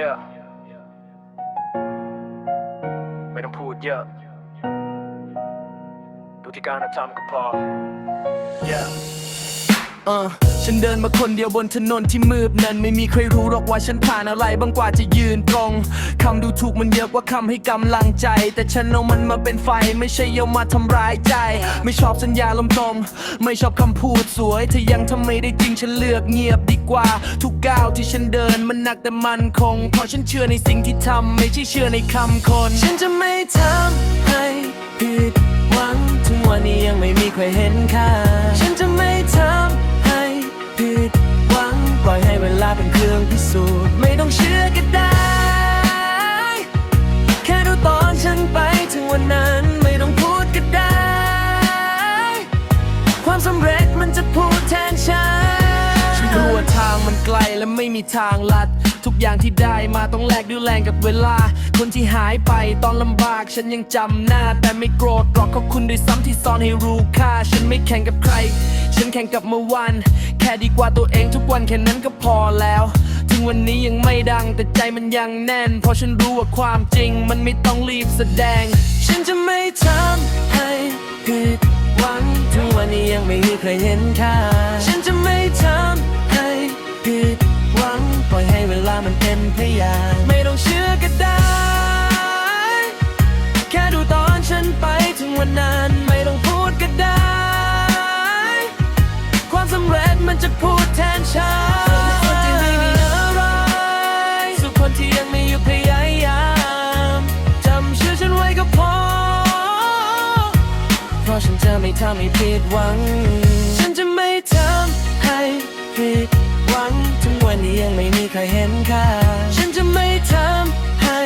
Yeah ไม่ต้องพูดเยอะดูที่การกระทำก็พอ Yeah เออ ฉันเดินมาคนเดียวบนถนนที่มืดนั้นไม่มีใครรู้หรอกว่าฉันผ่านอะไรบางกว่าจะยืนตรงคำดูถูกมันเยอะกว่าคำให้กำลังใจ แต่ฉันเอามันมาเป็นไฟไม่ใช่เอามาทำร้ายใจ ไม่ชอบสัญญาลมตมไม่ชอบคำพูดสวยถ้ายังทำไม่ได้จริงฉันเลือกเงียบดีกว่า ทุกก้าวที่ฉันเดินมันหนักแต่มันคงเพราะฉันเชื่อในสิ่งที่ทำไม่ใช่เชื่อในคำคน ฉันจะไม่ทำให้ผิดหวังถึงวันนี้ยังไม่มีใครเห็นค่า เชื่อก็ได้ แค่ดูตอนฉันไปถึงวันนั้นไม่ต้องพูดก็ได้ ความสำเร็จมันจะพูดแทนฉันฉันรู้ว่าทางมันไกลและไม่มีทางลัด ทุกอย่างที่ได้มาต้องแลกด้วยแรงกับเวลา คนที่หายไปตอนลำบากฉันยังจำหน้า แต่ไม่โกรธหรอกขอบคุณด้วยซ้ำที่สอนให้รู้ค่า ฉันไม่แข่งกับใคร ฉันแข่งกับเมื่อวัน แค่ดีกว่าตัวเองทุกวันแค่นั้นก็พอแล้ว ถึงวันนี้ยังไม่ดังแต่ใจมันยังแน่น เพราะฉันรู้ว่าความจริงมันไม่ต้องรีบแสดง ฉันจะไม่ทำให้ผิดหวังถึงวันนี้ยังไม่มีใครเห็นค่าฉันจะไม่ทำให้ผิดหวังปล่อยให้เวลามันเป็นพยานไม่ต้องเชื่อก็ได้ แค่ดูตอนฉันไปถึงวันนั้นไม่ต้องพูดก็ได้ ความสำเร็จมันจะพูดแทนฉัน ไม่ทำให้ผิดหวัง ฉันจะไม่ทำให้ผิดหวังถึงวันนี้ยังไม่มีใครเห็นค่า ฉันจะไม่ทำให้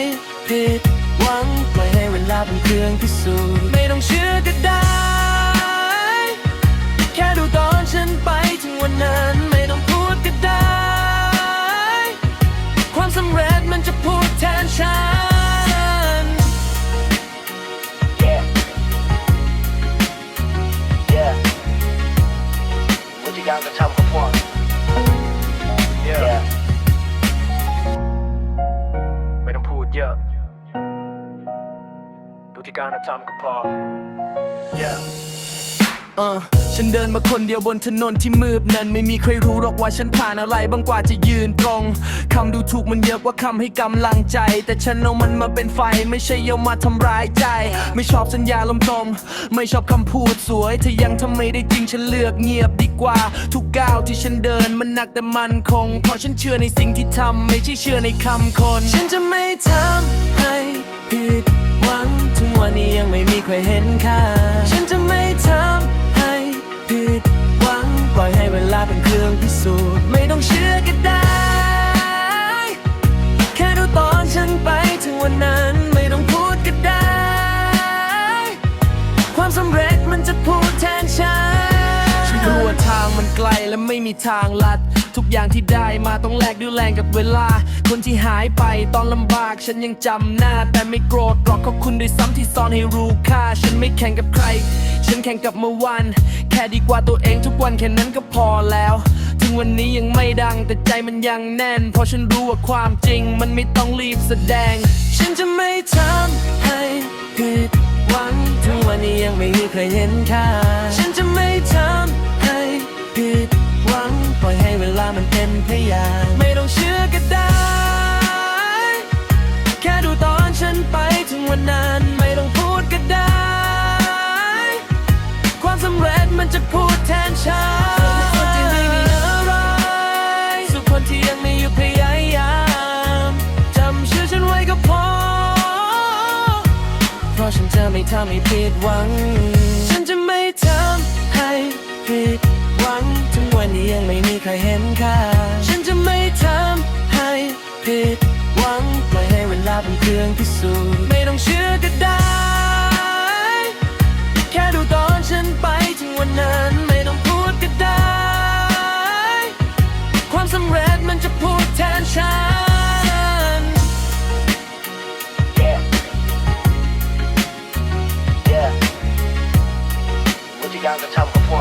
ผิดหวังปล่อยให้เวลาเป็นเครื่องพิสูจน์ไม่ต้องเชื่อก็ได้ แค่ดูตอนฉันไปถึงวันนั้น Yeah. Du kan gerne tanke på. Yeah. เออฉันเดินมาคนเดียวบนถนนที่มืดนั้น ไม่มีใครรู้หรอกว่าฉันผ่านอะไรบางกว่าจะยืนตรงคำดูถูกมันเยอะกว่าคำให้กำลังใจ แต่ฉันเอามันมาเป็นไฟ ไม่ใช่เอามาทำร้ายใจ ไม่ชอบสัญญาลมตมไม่ชอบคำพูดสวยถ้ายังทำไม่ได้จริงฉันเลือกเงียบดีกว่า ทุกก้าวที่ฉันเดินมันหนักแต่มันคง เพราะฉันเชื่อในสิ่งที่ทำไม่ใช่เชื่อในคำคน ฉันจะไม่ทำให้ผิดหวัง ถึงวันนี้ยังไม่มีใครเห็นค่าฉันจะไม่ทำ ไกลและไม่มีทางลัด ทุกอย่างที่ได้มาต้องแลกด้วยแรงกับเวลา คนที่หายไปตอนลำบากฉันยังจำหน้า แต่ไม่โกรธหรอกขอบคุณด้วยซ้ำที่สอนให้รู้ค่า ฉันไม่แข่งกับใคร ฉันแข่งกับเมื่อวัน แค่ดีกว่าตัวเองทุกวันแค่นั้นก็พอแล้วถึงวันนี้ยังไม่ดังแต่ใจมันยังแน่น เพราะฉันรู้ว่าความจริงมันไม่ต้องรีบแสดง ฉันจะไม่ทำให้ผิดหวัง ถึงวันนี้ยังไม่มีใครเห็นค่า ฉันจะไม่ทำ พยานไม่ต้องเชื่อก็ได้ แค่ดูตอนฉันไปถึงวันนั้นไม่ต้องพูดก็ได้ ความสำเร็จมันจะพูดแทนฉันคนที่ไม่มีอะไรสู่คนที่ยังไม่หยุดพยายามจำชื่อฉันไว้ก็พอ เพราะฉันจะไม่ทำให้ผิดหวัง ฉันจะไม่ทำให้ผิดหวัง ถึงวันนี้ยังไม่มีใครเห็นค่า รื่องพิสูจน์ไม่ต้องเชื่อก็ได้ แค่ดูตอนฉันไปถึงวันนั้นไม่ต้องพูดก็ได้ ความสำเร็จมันจะพูดแทนฉันยักระทำกับพ่อ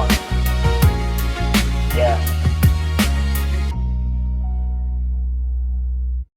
Yeah